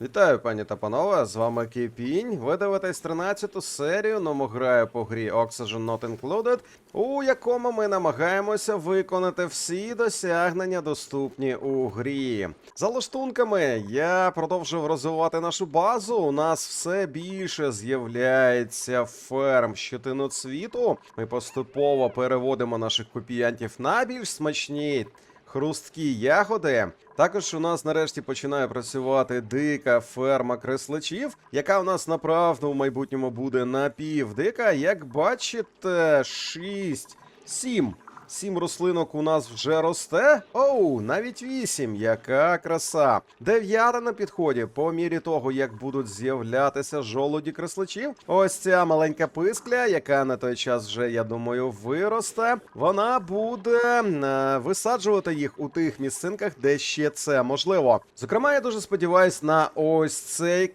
Вітаю, пані та панове, з вами Кіпінь. Ви дивитесь 13-ту серію номограю по грі Oxygen Not Included, у якому ми намагаємося виконати всі досягнення, доступні у грі. За лаштунками я продовжив розвивати нашу базу. У нас все більше з'являється ферм щитину світу. Ми поступово переводимо наших копіянтів на більш смачні хрусткі ягоди. Також у нас нарешті починає працювати дика ферма креслачів, яка у нас направду в майбутньому буде напівдика. Як бачите, 6, 7. Сім рослинок у нас вже росте. Оу, навіть вісім. Яка краса. Дев'ята на підході, по мірі того, як будуть з'являтися жолуді креслачів. Ось ця маленька пискля, яка на той час вже, я думаю, виросте. Вона буде е, висаджувати їх у тих місцинках, де ще це можливо. Зокрема, я дуже сподіваюсь на ось цей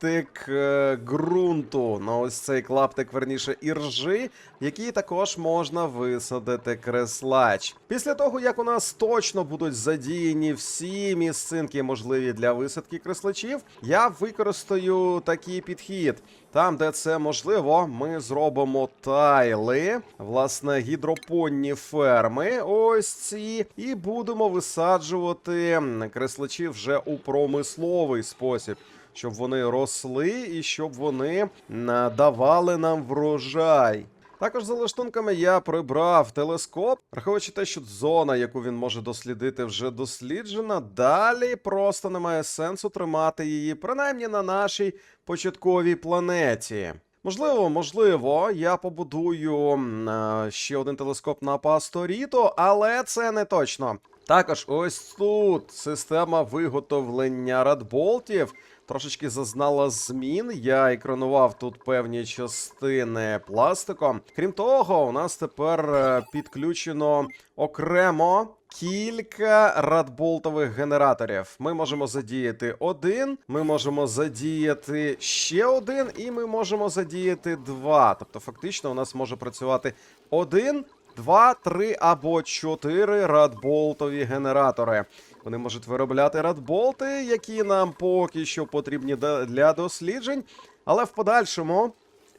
клаптик е, ґрунту, на ось цей клаптик, верніше, іржи, який також можна висадити креслач. Після того, як у нас точно будуть задіяні всі місцинки, можливі для висадки креслачів, я використаю такий підхід. Там, де це можливо, ми зробимо тайли, власне, гідропонні ферми. Ось ці, і будемо висаджувати креслачі вже у промисловий спосіб. Щоб вони росли і щоб вони м, давали нам врожай. Також за лаштунками я прибрав телескоп, враховуючи те, що зона, яку він може дослідити, вже досліджена. Далі просто немає сенсу тримати її, принаймні на нашій початковій планеті. Можливо, можливо, я побудую е, ще один телескоп на Пасторіто, але це не точно. Також ось тут система виготовлення радболтів трошечки зазнала змін. Я екранував тут певні частини пластиком. Крім того, у нас тепер е, підключено окремо. Кілька радболтових генераторів. Ми можемо задіяти один, ми можемо задіяти ще один, і ми можемо задіяти два. Тобто, фактично, у нас може працювати один, два, три або чотири радболтові генератори. Вони можуть виробляти радболти, які нам поки що потрібні для досліджень, але в подальшому.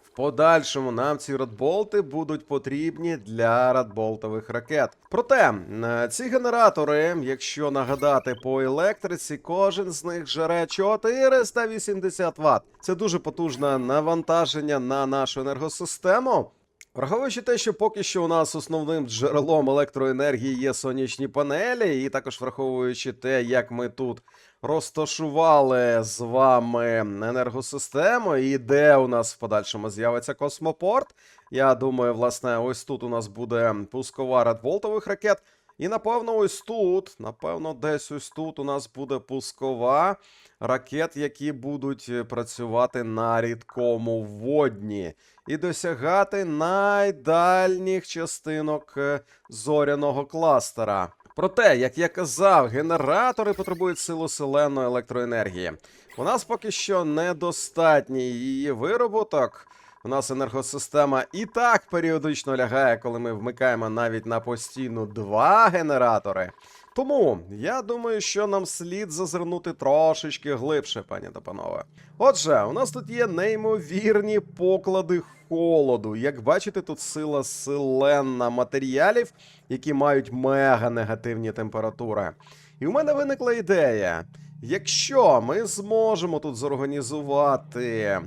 В подальшому нам ці радболти будуть потрібні для радболтових ракет. Проте ці генератори, якщо нагадати по електриці, кожен з них жере 480 Вт. Це дуже потужне навантаження на нашу енергосистему. Враховуючи те, що поки що у нас основним джерелом електроенергії є сонячні панелі, і також враховуючи те, як ми тут розташували з вами енергосистему, і де у нас в подальшому з'явиться космопорт. Я думаю, власне, ось тут у нас буде пускова радволтових ракет. І напевно, ось тут, напевно, десь ось тут у нас буде пускова ракет, які будуть е, працювати на рідкому водні і досягати найдальніх частинок е, зоряного кластера. Проте, як я казав, генератори потребують силу селеної електроенергії. У нас поки що недостатній її вироботок. У нас енергосистема і так періодично лягає, коли ми вмикаємо навіть на постійну два генератори. Тому я думаю, що нам слід зазирнути трошечки глибше, пані та панове. Отже, у нас тут є неймовірні поклади холоду. Як бачите, тут сила селенна матеріалів, які мають мега негативні температури. І у мене виникла ідея. Якщо ми зможемо тут зорганізувати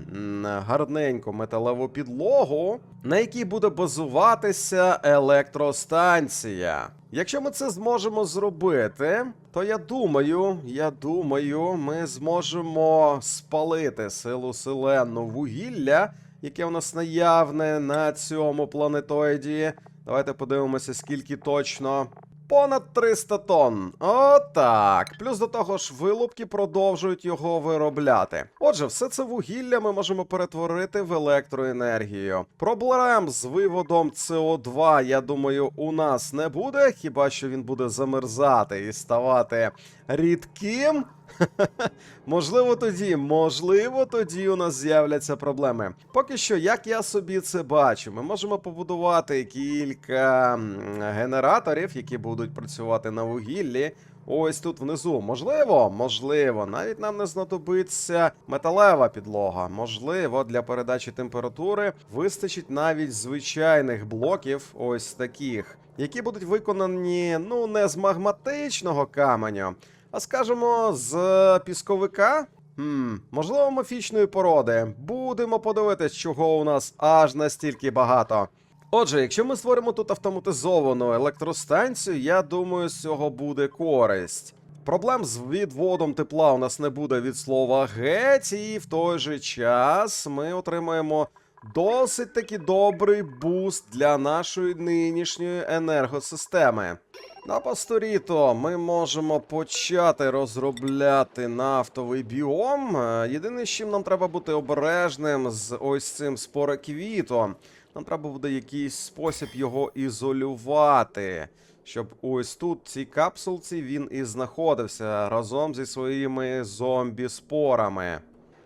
гарненьку металеву підлогу, на якій буде базуватися електростанція. Якщо ми це зможемо зробити, то я думаю, я думаю, ми зможемо спалити силу селенну вугілля, яке у нас наявне на цьому планетоїді. Давайте подивимося, скільки точно. Понад 300 тонн. Отак. Плюс до того ж, вилупки продовжують його виробляти. Отже, все це вугілля ми можемо перетворити в електроенергію. Проблем з виводом СО2, я думаю, у нас не буде, хіба що він буде замерзати і ставати рідким. Можливо, тоді, можливо, тоді у нас з'являться проблеми. Поки що, як я собі це бачу, ми можемо побудувати кілька генераторів, які будуть працювати на вугіллі. Ось тут внизу. Можливо, можливо, навіть нам не знадобиться металева підлога. Можливо, для передачі температури вистачить навіть звичайних блоків, ось таких, які будуть виконані ну не з магматичного каменю, а скажімо, з пісковика. Хм, можливо, міфічної породи. Будемо подивитись, чого у нас аж настільки багато. Отже, якщо ми створимо тут автоматизовану електростанцію, я думаю, з цього буде користь. Проблем з відводом тепла у нас не буде від слова геть, і в той же час ми отримаємо досить таки добрий буст для нашої нинішньої енергосистеми. На Пасторіто ми можемо почати розробляти нафтовий біом. Е, Єдине, з чим нам треба бути обережним з ось цим спороквітом. Нам треба буде якийсь спосіб його ізолювати, щоб ось тут, цій капсулці, він і знаходився разом зі своїми зомбі-спорами.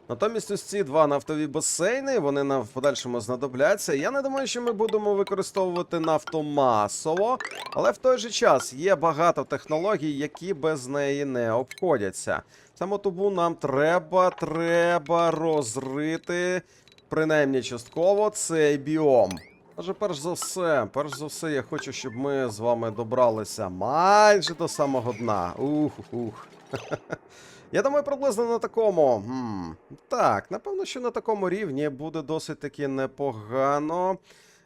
Натомість ось ці два нафтові басейни, вони нам в подальшому знадобляться. Я не думаю, що ми будемо використовувати нафту масово, але в той же час є багато технологій, які без неї не обходяться. Саме тому нам треба, треба розрити, принаймні частково, цей біом. Отже, перш за все, перш за все, я хочу, щоб ми з вами добралися майже до самого дна. Ух, ух. Я думаю, приблизно на такому. м, Так, напевно, що на такому рівні буде досить таки непогано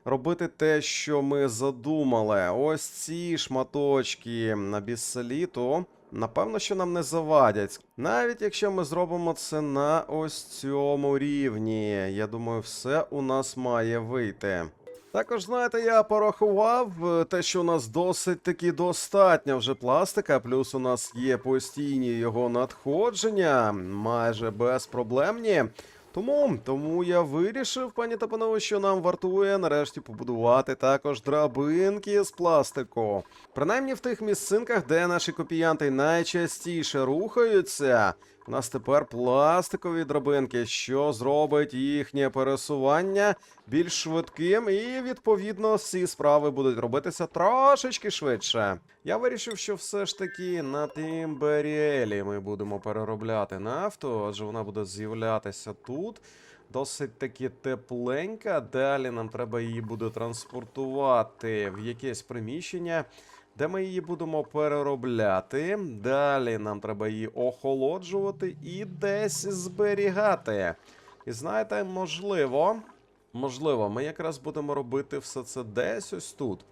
робити те, що ми задумали. Ось ці шматочки на біссаліту. Напевно, що нам не завадять. Навіть якщо ми зробимо це на ось цьому рівні. Я думаю, все у нас має вийти. Також, знаєте, я порахував е, те, що у нас досить таки достатньо вже пластика, плюс у нас є постійні його надходження, майже безпроблемні. Тому, тому я вирішив, пані та панове, що нам вартує нарешті побудувати також драбинки з пластику. Принаймні в тих місцинках, де наші копіянти найчастіше рухаються, у нас тепер пластикові драбинки, що зробить їхнє пересування більш швидким, і відповідно всі справи будуть робитися трошечки швидше. Я вирішив, що все ж таки на Тімберіелі ми будемо переробляти нафту, адже вона буде з'являтися тут. Досить таки тепленька. Далі нам треба її буде транспортувати в якесь приміщення, де ми її будемо переробляти. Далі нам треба її охолоджувати і десь зберігати. І знаєте, можливо, можливо, ми якраз будемо робити все це десь ось тут.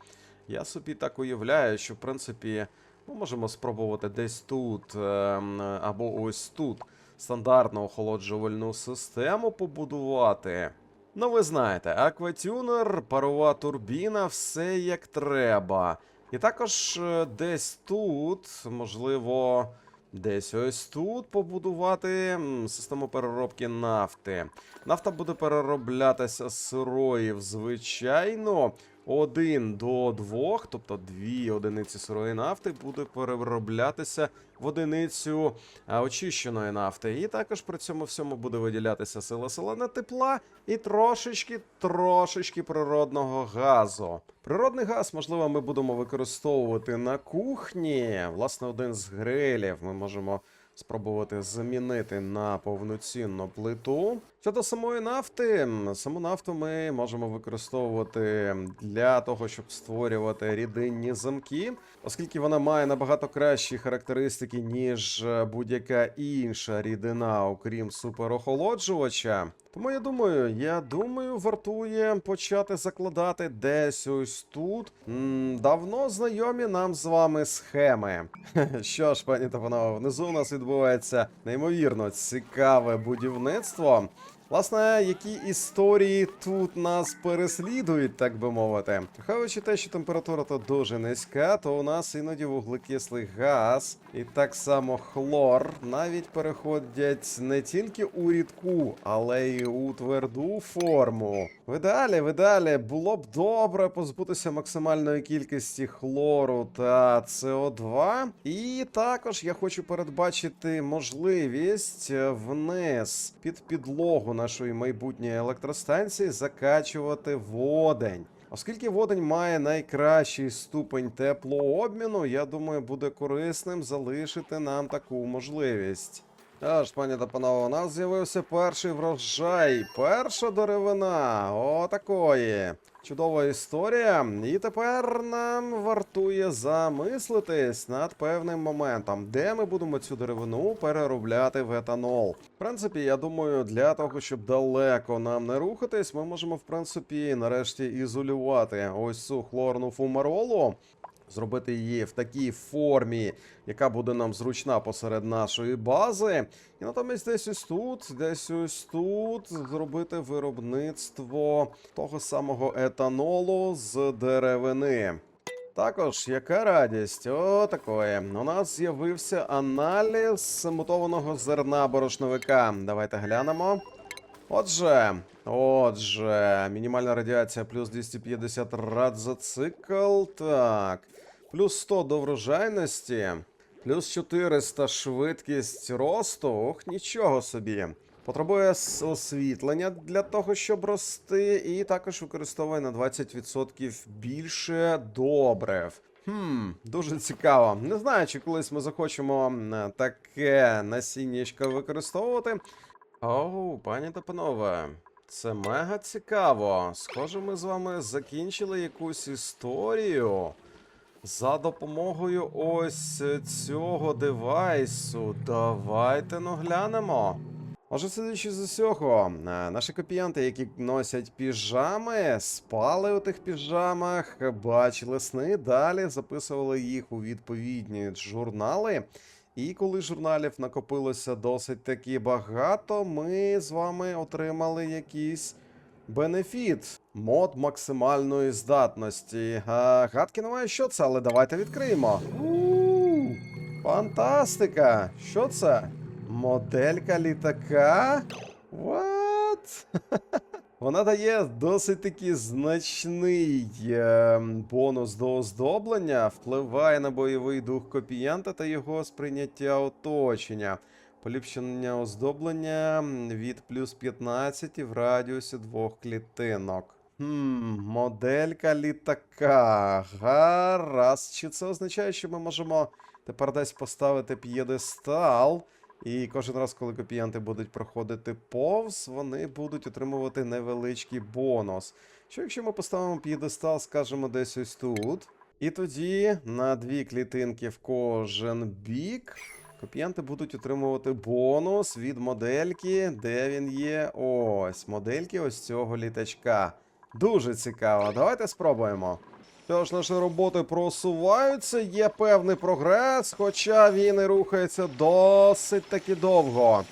Я собі так уявляю, що в принципі ми можемо спробувати десь тут ем, або ось тут стандартну охолоджувальну систему побудувати. Ну, ви знаєте, акватюнер, парова турбіна, все як треба. І також е, десь тут, можливо, десь ось тут побудувати систему переробки нафти. Нафта буде перероблятися з сирої звичайно. Один до двох, тобто дві одиниці сирої нафти, буде перероблятися в одиницю очищеної нафти. І також при цьому всьому буде виділятися сила селена тепла і трошечки, трошечки природного газу. Природний газ, можливо, ми будемо використовувати на кухні. Власне, один з грилів ми можемо спробувати замінити на повноцінну плиту. Щодо самої нафти, саму нафту ми можемо використовувати для того, щоб створювати рідинні замки, оскільки вона має набагато кращі характеристики, ніж будь-яка інша рідина, окрім суперохолоджувача. Тому я думаю, я думаю, вартує почати закладати десь ось тут. М, давно знайомі нам з вами схеми. Що ж, пані та панове, внизу у нас відбувається неймовірно цікаве будівництво. Власне, які історії тут нас переслідують, так би мовити. Враховуючи те, що температура то дуже низька, то у нас іноді вуглекислий газ і так само хлор навіть переходять не тільки у рідку, але й у тверду форму. В ідеалі, в ідеалі було б добре позбутися максимальної кількості хлору та СО2. І також я хочу передбачити можливість е, вниз під підлогу нашої майбутньої електростанції закачувати водень. Оскільки водень має найкращий ступень теплообміну, я думаю, буде корисним залишити нам таку можливість. Тож, пані та панове, у нас з'явився перший врожай, перша деревина. Отакої. Чудова історія. І тепер нам вартує замислитись над певним моментом, де ми будемо цю деревину переробляти в етанол. В принципі, я думаю, для того, щоб далеко нам не рухатись, ми можемо, в принципі, нарешті ізолювати ось цю хлорну фумаролу. Зробити її в такій формі, яка буде нам зручна посеред нашої бази. І натомість десь ось тут, десь ось тут зробити виробництво того самого етанолу з деревини. Також, яка радість, о, такої. У нас з'явився аналіз мутованого зерна борошновика. Давайте глянемо. Отже, отже, мінімальна радіація плюс 250 рад за цикл. Так. Плюс 100 до врожайності, плюс 400 швидкість росту. Ох, нічого собі. Потребує освітлення для того, щоб рости, і також використовує на 20% більше добрив. Хм, дуже цікаво. Не знаю, чи колись ми захочемо таке насіннячко використовувати. Оу, пані та панове, це мега цікаво. Схоже, ми з вами закінчили якусь історію за допомогою ось цього девайсу. Давайте ну глянемо. Отже, сидячи з усього, е, наші копіянти, які носять піжами, спали у тих піжамах, бачили сни, далі записували їх у відповідні журнали. І коли журналів накопилося досить таки багато, ми з вами отримали якийсь бенефіт. Мод максимальної здатності. А, гадки немає, що це, але давайте відкриємо. у Фантастика! Що це? Моделька літака? What? Вона дає досить таки значний е, бонус до оздоблення, впливає на бойовий дух копіянта та його сприйняття оточення. Поліпшення оздоблення від плюс 15 в радіусі двох клітинок. Хм, моделька літака. Гаразд. Чи це означає, що ми можемо тепер десь поставити п'єдестал? І кожен раз, коли копіянти будуть проходити повз, вони будуть отримувати невеличкий бонус. Що якщо ми поставимо п'єдестал, скажімо, десь ось тут, і тоді на дві клітинки в кожен бік. Копіянти будуть отримувати бонус від модельки, де він є. Ось, модельки ось цього літачка. Дуже цікаво. Давайте спробуємо. Тож наші роботи просуваються, є певний прогрес, хоча він і рухається досить таки довго.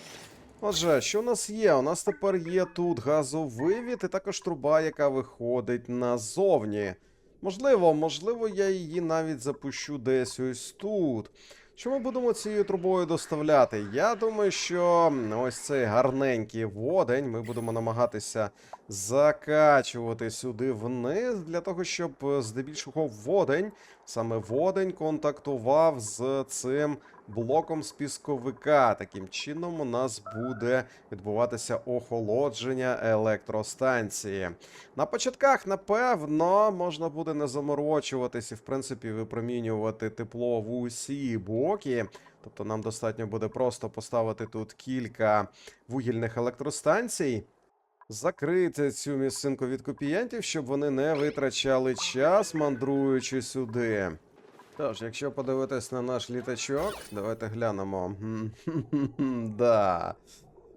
Отже, що у нас є? У нас тепер є тут газовивід і також труба, яка виходить назовні. Можливо, можливо, я її навіть запущу десь ось тут. Що ми будемо цією трубою доставляти? Я думаю, що ось цей гарненький водень ми будемо намагатися закачувати сюди вниз, для того, щоб е, здебільшого водень, саме водень, контактував з цим блоком з пісковика. Таким чином, у нас буде відбуватися охолодження електростанції. На початках, напевно, можна буде не заморочуватись і, в принципі, випромінювати тепло в усі боки. Тобто нам достатньо буде просто поставити тут кілька вугільних електростанцій. Закрити цю місцинку від копіянтів, щоб вони не витрачали час, мандруючи сюди. Тож, якщо подивитись на наш літачок, давайте глянемо. да.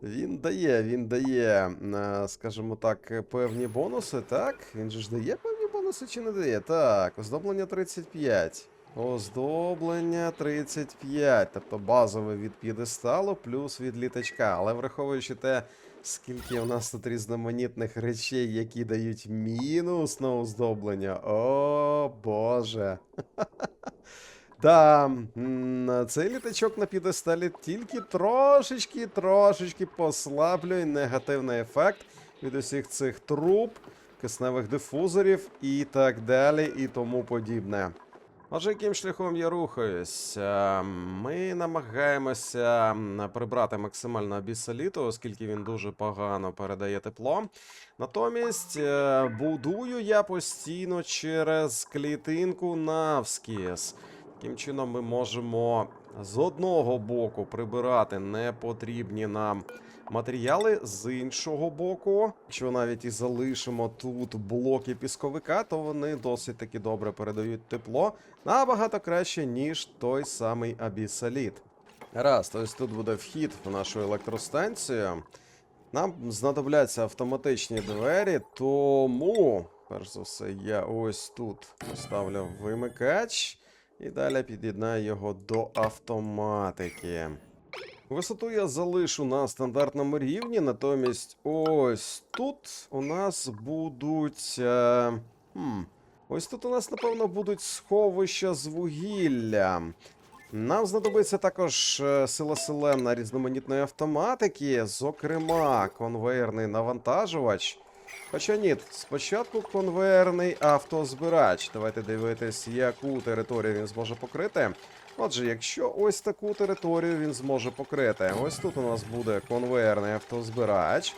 Він дає, він дає, е, скажімо так, певні бонуси, так? Він же ж дає певні бонуси чи не дає? Так, оздоблення 35. Оздоблення 35, тобто базове від п'єдесталу плюс від літачка. Але враховуючи те, Скільки у нас тут різноманітних речей, які дають мінус на оздоблення. О, Боже. Да, цей літачок на підесталі тільки трошечки, трошечки послаблює негативний ефект від усіх цих труб, кисневих дифузорів і так далі, і тому подібне. Отже, яким шляхом я рухаюсь? Е, Ми намагаємося прибрати максимально абісоліту, оскільки він дуже погано передає тепло. Натомість е, будую я постійно через клітинку навскіз. Таким чином ми можемо з одного боку прибирати непотрібні нам матеріали, з іншого боку, якщо навіть і залишимо тут блоки пісковика, то вони досить таки добре передають тепло набагато краще, ніж той самий абісоліт. Раз, ось тут буде вхід в нашу електростанцію. Нам знадобляться автоматичні двері, тому, перш за все, я ось тут поставлю вимикач і далі під'єднаю його до автоматики. Висоту я залишу на стандартному рівні, натомість ось тут у нас будуть. Е, хм, ось тут у нас, напевно, будуть сховища з вугілля. Нам знадобиться також е, сила селена різноманітної автоматики, зокрема, конвейерний навантажувач. Хоча ні, спочатку конвейерний автозбирач. Давайте дивитись, яку територію він зможе покрити. Отже, якщо ось таку територію він зможе покрити, ось тут у нас буде конвейерний автозбирач,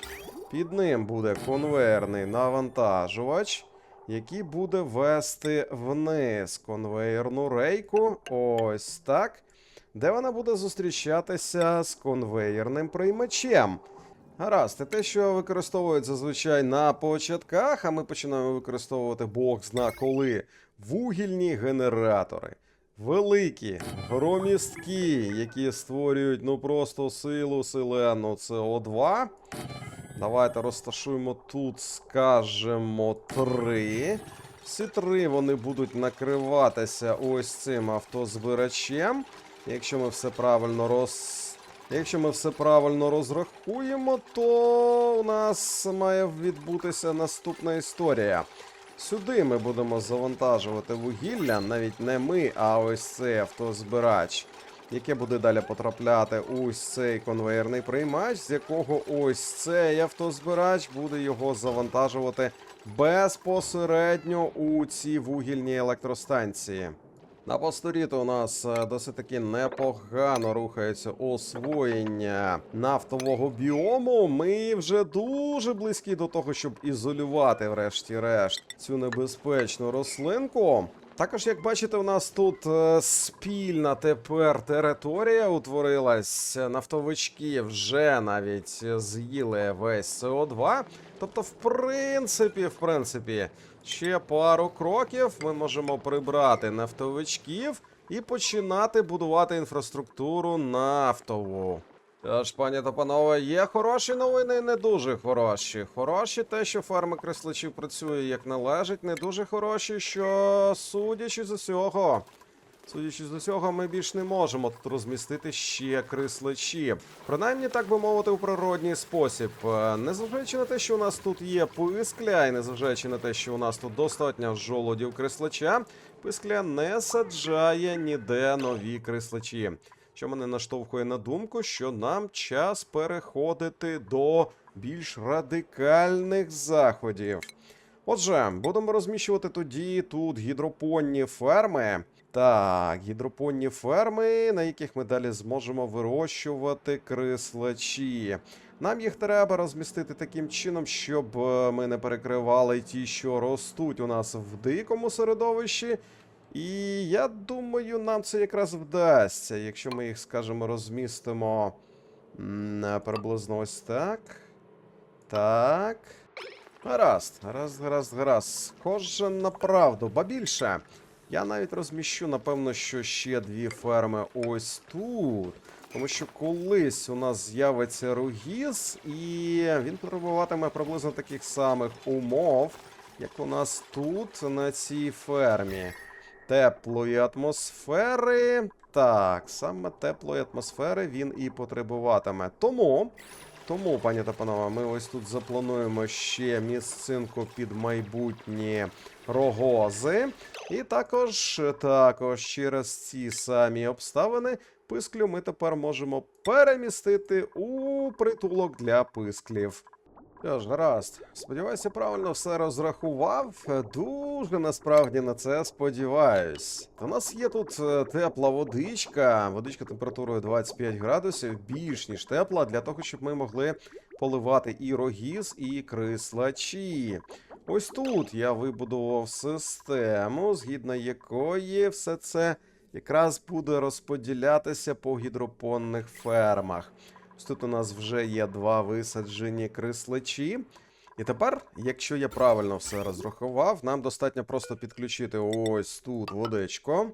під ним буде конвейерний навантажувач, який буде вести вниз конвейерну рейку. Ось так. Де вона буде зустрічатися з конвейерним приймачем. Гаразд, те, що використовують зазвичай на початках, а ми починаємо використовувати бог зна коли вугільні генератори. Великі, громісткі, які створюють ну просто силу селену СО2. Давайте розташуємо тут, скажемо, три. Всі три вони будуть накриватися ось цим автозбирачем. Якщо ми все правильно роз... Якщо ми все правильно розрахуємо, то у нас має відбутися наступна історія. Сюди ми будемо завантажувати вугілля, навіть не ми, а ось цей автозбирач, яке буде далі потрапляти ось цей конвейерний приймач, з якого ось цей автозбирач буде його завантажувати безпосередньо у ці вугільні електростанції. На посторіт у нас е, досить таки непогано рухається освоєння нафтового біому. Ми вже дуже близькі до того, щоб ізолювати, врешті-решт, цю небезпечну рослинку. Також, як бачите, у нас тут е, спільна тепер територія утворилась. Нафтовички вже навіть з'їли весь СО2. Тобто, в принципі, в принципі, ще пару кроків ми можемо прибрати нафтовичків і починати будувати інфраструктуру нафтову. Тож, пані та панове, є хороші новини, і не дуже хороші. Хороші те, що ферма кресличів працює як належить, не дуже хороші, що судячи з усього. Судячи з усього, ми більш не можемо тут розмістити ще крислачі. Принаймні, так би мовити, у природній спосіб. Е, Незважаючи на те, що у нас тут є пискля, і незважаючи на те, що у нас тут достатньо жолодів крислача, пискля не саджає ніде нові крислачі. Що мене наштовхує на думку, що нам час переходити до більш радикальних заходів. Отже, будемо розміщувати тоді тут гідропонні ферми. Так, гідропонні ферми, на яких ми далі зможемо вирощувати крислачі. Нам їх треба розмістити таким чином, щоб е, ми не перекривали ті, що ростуть у нас в дикому середовищі. І я думаю, нам це якраз вдасться, якщо ми їх, скажімо, розмістимо е, приблизно ось так. Так. Гаразд, гаразд, гаразд, гаразд. Схоже на правду, ба більше. Я навіть розміщу, напевно, що ще дві ферми ось тут. Тому що колись у нас з'явиться ругіз, і він потребуватиме приблизно таких самих умов, як у нас тут, на цій фермі. Теплої атмосфери. Так, саме теплої атмосфери він і потребуватиме. Тому. Тому, пані та панове, ми ось тут заплануємо ще місцинку під майбутні рогози. І також, також через ці самі обставини писклю ми тепер можемо перемістити у притулок для писклів. Що ж, гаразд. Сподіваюся, правильно все розрахував. Дуже насправді на це сподіваюсь. У нас є тут е, тепла водичка, водичка температурою 25 градусів, більш ніж тепла, для того, щоб ми могли поливати і рогіз, і крислачі. Ось тут я вибудував систему, згідно якої все це якраз буде розподілятися по гідропонних фермах. Ось тут у нас вже є два висаджені крислачі. І тепер, якщо я правильно все розрахував, нам достатньо просто підключити ось тут водичку.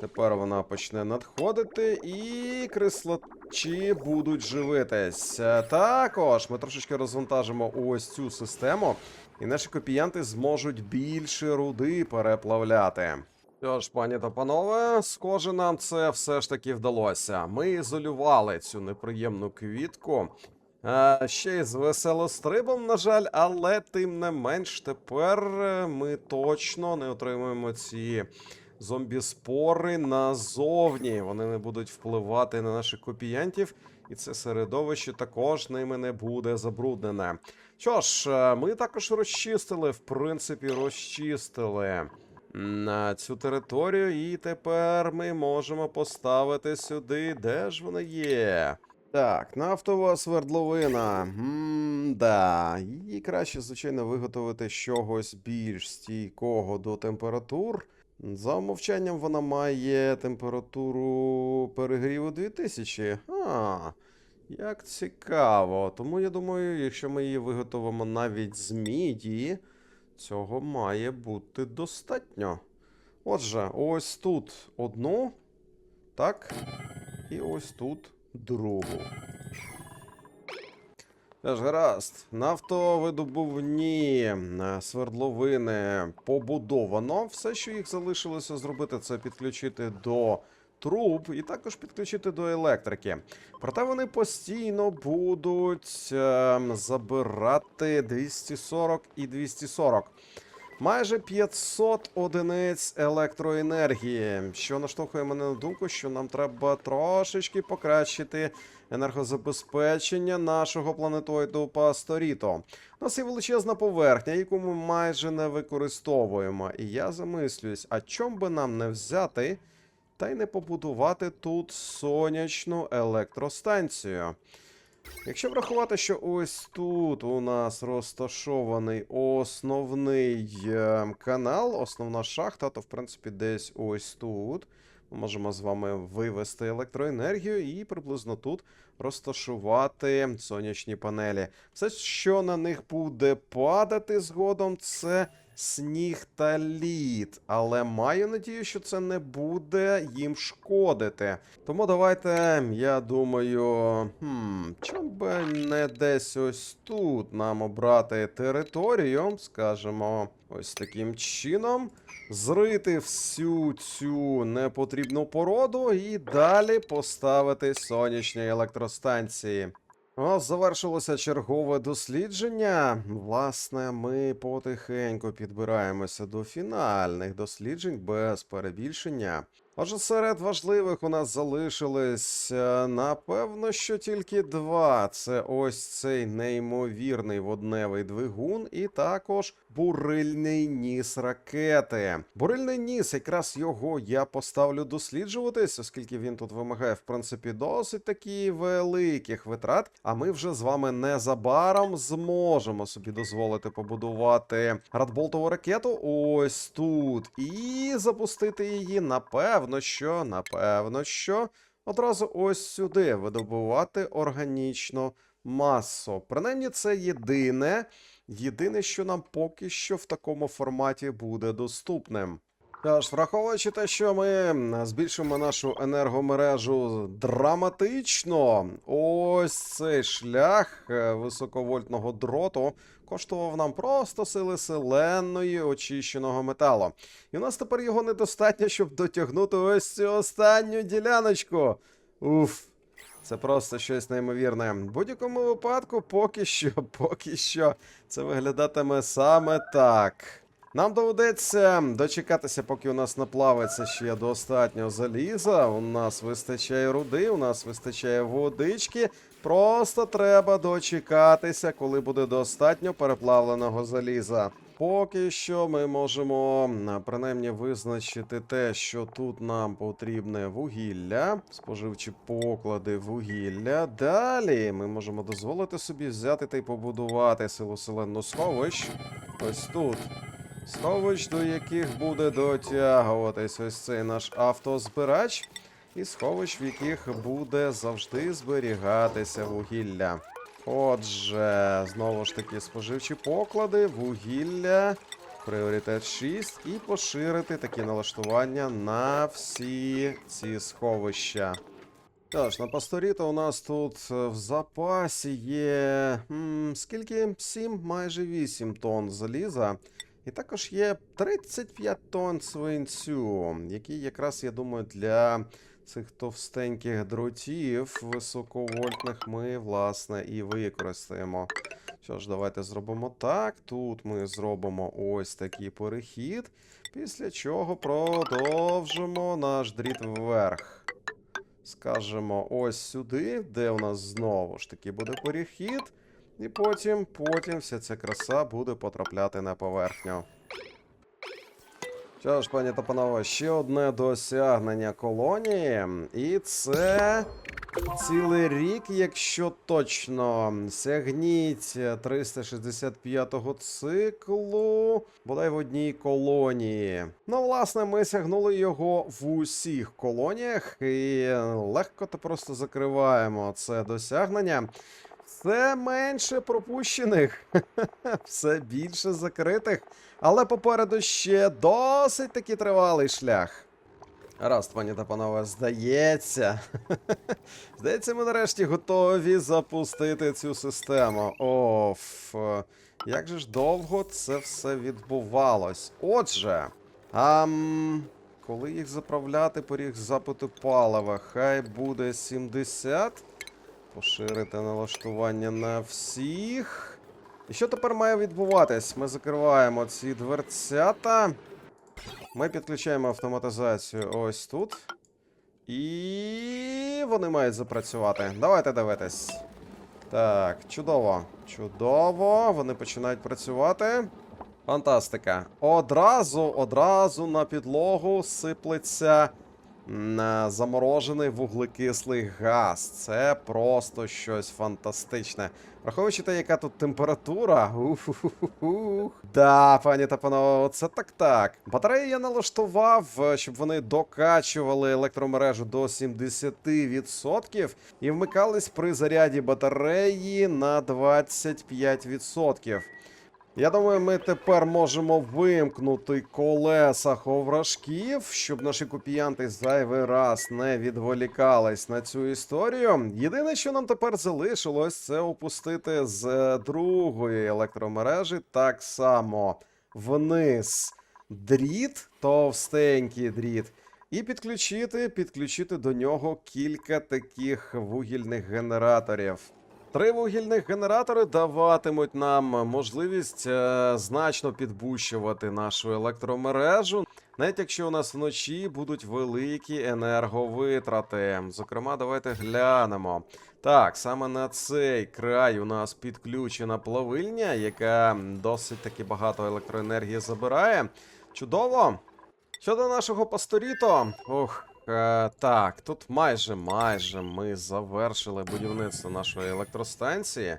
Тепер вона почне надходити, і крислачі будуть живитись. Е, Також ми трошечки розвантажимо ось цю систему, і наші копіянти зможуть більше руди переплавляти. Що ж, пані та панове, схоже, нам це все ж таки вдалося. Ми ізолювали цю неприємну квітку. Е, ще й з веселострибом, на жаль, але тим не менш, тепер е, ми точно не отримуємо ці зомбі-спори назовні. Вони не будуть впливати на наших копіянтів, і це середовище також ними не буде забруднене. Що ж, е, ми також розчистили, в принципі, розчистили на цю територію, і тепер ми можемо поставити сюди, де ж вона є. Так, нафтова свердловина. М-да. Її краще, звичайно, виготовити чогось більш стійкого до температур. За умовчанням вона має температуру перегріву 2000. А, як цікаво. Тому я думаю, якщо ми її виготовимо навіть з міді, цього має бути достатньо. Отже, ось тут одну. Так. І ось тут другу. Теж гаразд. Нафтовидобувні е, свердловини побудовано. Все, що їх залишилося зробити, це підключити до труб і також підключити до електрики. Проте вони постійно будуть е, забирати 240 і 240. Майже 500 одиниць електроенергії, що наштовхує мене на думку, що нам треба трошечки покращити енергозабезпечення нашого планетоїду Пасторіто. У нас є величезна поверхня, яку ми майже не використовуємо. І я замислююсь, а чом би нам не взяти та й не побудувати тут сонячну електростанцію? Якщо врахувати, що ось тут у нас розташований основний е, канал, основна шахта, то в принципі десь ось тут. Ми можемо з вами вивести електроенергію і приблизно тут розташувати сонячні панелі. Все, що на них буде падати згодом, це сніг та лід. Але маю надію, що це не буде їм шкодити. Тому давайте, я думаю, хм, чом би не десь ось тут нам обрати територію, скажімо, ось таким чином. Зрити всю цю непотрібну породу і далі поставити сонячні електростанції. О, завершилося чергове дослідження. Власне, ми потихеньку підбираємося до фінальних досліджень без перебільшення. Отже, серед важливих у нас залишились, е, напевно, що тільки два. Це ось цей неймовірний водневий двигун, і також бурильний ніс ракети. Бурильний ніс, якраз його я поставлю досліджуватись, оскільки він тут вимагає, в принципі, досить таки великих витрат. А ми вже з вами незабаром зможемо собі дозволити побудувати радболтову ракету ось тут і запустити її, напевно, що, напевно, що одразу ось сюди видобувати органічну масу. Принаймні, це єдине. Єдине, що нам поки що в такому форматі буде доступним. Тож, враховуючи те, що ми збільшимо нашу енергомережу драматично, ось цей шлях е, високовольтного дроту коштував нам просто сили селенної очищеного металу. І у нас тепер його недостатньо, щоб дотягнути ось цю останню діляночку. Уф. Це просто щось неймовірне. В будь-якому випадку, поки що, поки що, це виглядатиме саме так. Нам доведеться дочекатися, поки у нас наплавиться ще достатньо заліза. У нас вистачає руди, у нас вистачає водички. Просто треба дочекатися, коли буде достатньо переплавленого заліза. Поки що ми можемо принаймні визначити те, що тут нам потрібне вугілля, споживчі поклади вугілля. Далі ми можемо дозволити собі взяти та й побудувати силу селенну сховищ. Ось тут. Сховищ, до яких буде дотягуватись ось цей наш автозбирач, і сховищ, в яких буде завжди зберігатися вугілля. Отже, знову ж таки, споживчі поклади, вугілля, пріоритет 6 і поширити такі налаштування на всі ці сховища. Тож, на пасторіто у нас тут е, в запасі є. м, скільки? 7, майже 8 тонн заліза. І також є 35 тонн свинцю, який якраз, я думаю, для цих товстеньких дротів високовольтних ми, власне, і використаємо. Що ж, давайте зробимо так. Тут ми зробимо ось такий перехід, після чого продовжимо наш дріт вверх. Скажемо ось сюди, де у нас знову ж таки буде перехід. І потім, потім вся ця краса буде потрапляти на поверхню. Що ж, пані та панове, ще одне досягнення колонії. І це цілий рік, якщо точно. Сягніть 365-го циклу, бодай в одній колонії. Ну, власне, ми сягнули його в усіх колоніях і легко та просто закриваємо це досягнення. Все менше пропущених, все більше закритих, але попереду ще досить таки тривалий шлях. Раз, пані та панове, здається. здається, ми нарешті готові запустити цю систему. Оф. Як же ж довго це все відбувалось? Отже, ам, коли їх заправляти, поріг запиту палива, хай буде 70. Поширити налаштування на всіх. І що тепер має відбуватись? Ми закриваємо ці дверцята. Ми підключаємо автоматизацію ось тут. І вони мають запрацювати. Давайте дивитись. Так, чудово. Чудово. Вони починають працювати. Фантастика. Одразу, одразу на підлогу сиплеться заморожений вуглекислий газ. Це просто щось фантастичне. Враховуючи те, яка тут температура. Ух. Да, пані та панове, це так так. Батареї я налаштував, е, щоб вони докачували електромережу до 70% і вмикались при заряді батареї на 25%. Я думаю, ми тепер можемо вимкнути колеса ховрашків, щоб наші копіянти зайвий раз не відволікались на цю історію. Єдине, що нам тепер залишилось, це опустити з е, другої електромережі так само вниз дріт, товстенький дріт. І підключити, підключити до нього кілька таких вугільних генераторів. Три вугільних генератори даватимуть нам можливість е, значно підбущувати нашу електромережу, навіть якщо у нас вночі будуть великі енерговитрати. Зокрема, давайте глянемо. Так, саме на цей край у нас підключена плавильня, яка досить таки багато електроенергії забирає. Чудово! Щодо нашого пасторіто, ох, так, тут майже майже ми завершили будівництво нашої електростанції.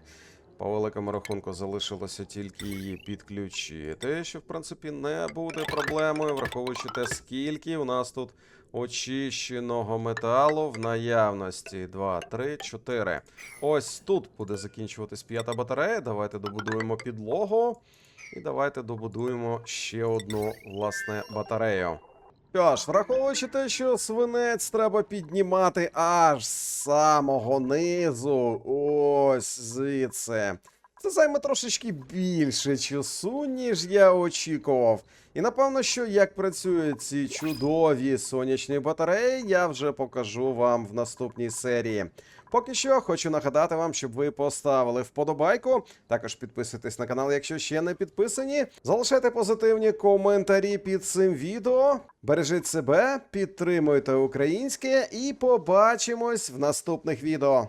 По великому рахунку залишилося тільки її підключити, що в принципі не буде проблемою, враховуючи те, скільки у нас тут очищеного металу в наявності. 2, 3, 4. Ось тут буде закінчуватись п'ята батарея. Давайте добудуємо підлогу. І давайте добудуємо ще одну власне батарею. Що ж, враховуючи те, що свинець треба піднімати аж з самого низу, ось звідси. Це займе трошечки більше часу, ніж я очікував. І напевно, що як працюють ці чудові сонячні батареї, я вже покажу вам в наступній серії. Поки що хочу нагадати вам, щоб ви поставили вподобайку. Також підписуйтесь на канал, якщо ще не підписані. Залишайте позитивні коментарі під цим відео. Бережіть себе, підтримуйте українське і побачимось в наступних відео.